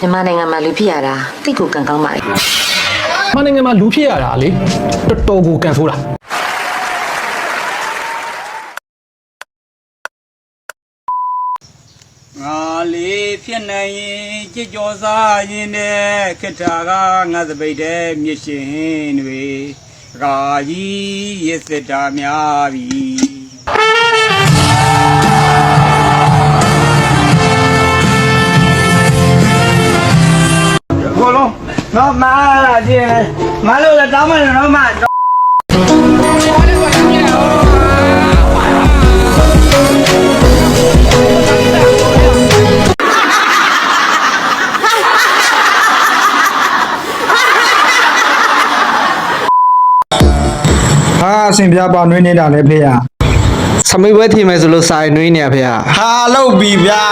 မြန်မာနိုင်ငံမှာလူဖြစ်ရတာတိတ်ကိုကံကောင်းပါလေ။မနိုင်ငံမှာလူဖြစ်ရတာလေတော်တော်ကိုကန်ဆိုးတာငါလေးဖြစ်နိုင်ရင်ကြည်ကြော်စားရင်တဲ့ခိထာကငါစပိတ်တဲ့မြစ်ရှင်တွေရာကြီးရစ်စစ်တာများပြီ ကိုလုံးတော့မာလာခြင်းမလို့လည်းတောင်းမယ်တော့မဟာအဆင်ပြပါနွေးနေတာလဲဖေရဆမိတ်ပွဲထီမယ်ဆိုလို့စာရင်နွေးနေရဖေဟာဟာလောက်ပြီဗျာ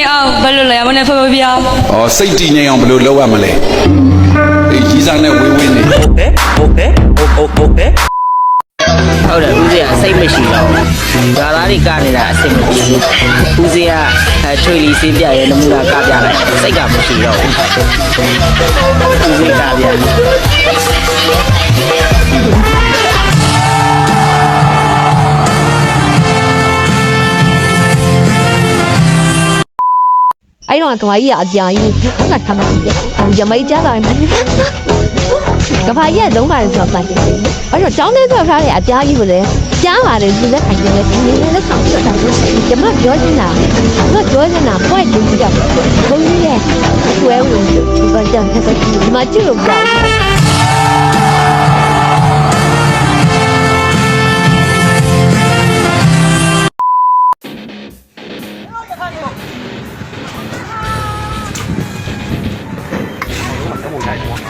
င်းကြီးအောင်ဘယ်လိုလဲမနဲ့ဖေဖေပြား။အော်စိတ်တည်ငြိမ်အောင်ဘယ်လိုလုပ်ရမလဲ။အေးကြီးစားနဲ့ဝေးဝေးနေဟုတ်တယ်ဟုတ်တယ်ဟုတ်ဟုတ်ဟုတ်တယ်ဟုတ်တယ်ဦးဇေကအစိတ်မရှိတော့ဘူးဒါသားတွေကနေတာအစိတ်မပြေဘူးဦးဇေကအဲချွေလီစင်းပြရဲနမူနာကပြလိုက်စိတ်ကမရှိတော့ဘူးဦးဇေကပြ အဲ့တော့ကဘာကြီးကအကြာကြီးဟုတ်ကထမကြီးရမိတ်ကြတာမှကဘာကြီးကလုံးပါတယ်ဆိုတော့ပတ်တယ်အဲ့တော့ကျောင်းထဲဆောက်ထားတဲ့အကြာကြီးကိုလည်းကြားပါတယ်ဒီလက်ခံနေတယ်ဒီလက်ဆောင်ပြတာကျမပြောနေတာကျမပြောနေတာပွက်လို့ကြောက်ဘုန်းကြီးရဲ့ဆွဲဝင်ဒီပကြံဆက်ဆက်ဒီမှာကြည့်လို့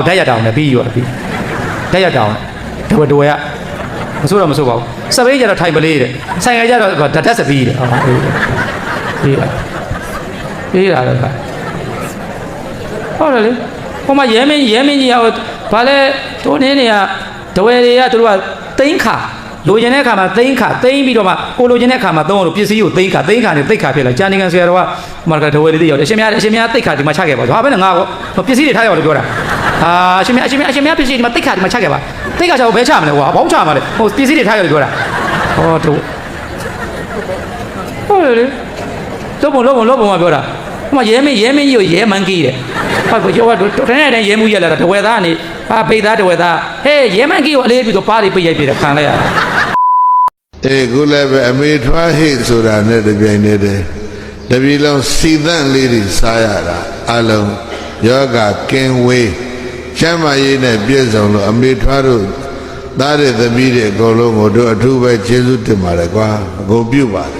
င်ဓာတ်ရတောင်နဲ့ပြီးရောပြီး။ဓာတ်ရတောင်ဒဝဒဝရ မဆိုးတော့မဆိုးပါဘူး။စပိတ်ကြတော့ထိုင်ပလေးတဲ့။ဆိုင်ရကြတော့ဓာတ်တက်စပီးတဲ့။အော်အေး။အေးလား။အေးလားတော့။ဟုတ်တယ်လေ။ဟိုမှာရဲမင်းရဲမင်းကြီးကဘာလဲတိုးနေနေကဒဝဲတွေကသူတို့ကသိန်းခါ လိုချင်တဲ့အခါမှာသိန်းခါသိန်းပြီးတော့မှကိုလိုချင်တဲ့အခါမှာသုံးလို့ပစ္စည်းကိုသိန်းခါသိန်းခါနဲ့သိန်းခါဖြစ်လာဂျာနီကန်ဆရာတော်ကမာကဒဝဲလေးတွေရောက်တယ်အရှင်များအရှင်များသိန်းခါဒီမှာချခဲ့ပါဟာဘယ်နဲ့ငါကောပစ္စည်းတွေထားရအောင်လို့ပြောတာအာအရှင်များအရှင်များအရှင်များပစ္စည်းဒီမှာသိန်းခါဒီမှာချခဲ့ပါသိန်းခါချတော့ဘယ်ချမလဲကွာဘောင်းချမှာလေဟိုပစ္စည်းတွေထားရလို့ပြောတာဟောတို့ဟုတ်လေလုံးပုံလုံးပုံလုံးပုံကပြောတာ ဟိုမှာရဲမင်းရဲမင်းကြီးကိုရဲမန်းကြီးတဲ့ဟုတ်ကောကျော်ကတိုင်းတိုင်းရဲမှုရက်လာတာတဝဲသားကနေဟာဖိတ်သားတဝဲသားဟေးရဲမန်းကြီးကိုအလေးပြီးတော့ပါးလေးပိတ်ရိုက်ပြတယ်ခံလိုက်ရတာအေးခုလည်းပဲအမေထွားဟိတ်ဆိုတာနဲ့တပြိုင်တည်းတည်းတပြီလုံးစီသန့်လေးတွေစားရတာအလုံးယောဂကင်းဝေးကျမ်းမာရေးနဲ့ပြည့်စုံလို့အမေထွားတို့သားတဲ့သမီးတွေအကုန်လုံးကိုတို့အထူးပဲကျေးဇူးတင်ပါတယ်ကွာအကုန်ပြုပါတယ်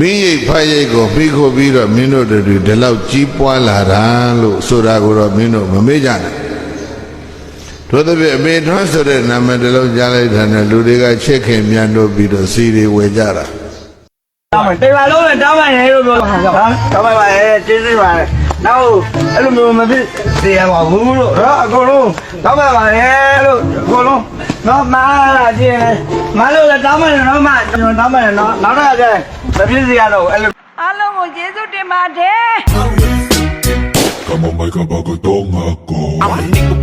မင်းရိပ်ဖတ်ရိပ်ကိုပြီးခိုးပြီးတော့မင်းတို့တွေဒီလောက်ကြီးပွားလာတာလို့ဆိုတာကိုတော့မင်းတို့မမေ့ကြနဲ့တို့တပြည့်အမေထွန်းဆိုတဲ့နာမည်တစ်လုံးကြားလိုက်တာနဲ့လူတွေကချစ်ခင်မြတ်လို့ပြီးတော့စီတွေဝယ်ကြတာတောင်းမယ်တေပါလုံးလည်းတောင်းမယ်လို့ပြောတာဟာတောင်းပါပါအဲကျေးဇူးပါ နောက်အဲ့လိုမျိုးမဖြစ်စေရပါဘူးလို့တော့အကုန်လုံးတောင်းပါပါလေလို့အကုန်လုံးတော့မာလာခြင်းမလို့လည်းတောင်းမယ်တော့မှကျွန်တော်တောင်းမယ်နော်နောက်တော့ကျမဖြစ်စေရတော့အဲ့လိုအားလုံးကိုကျေးဇူးတင်ပါတယ် Come on, make a bucket, don't go. I'm a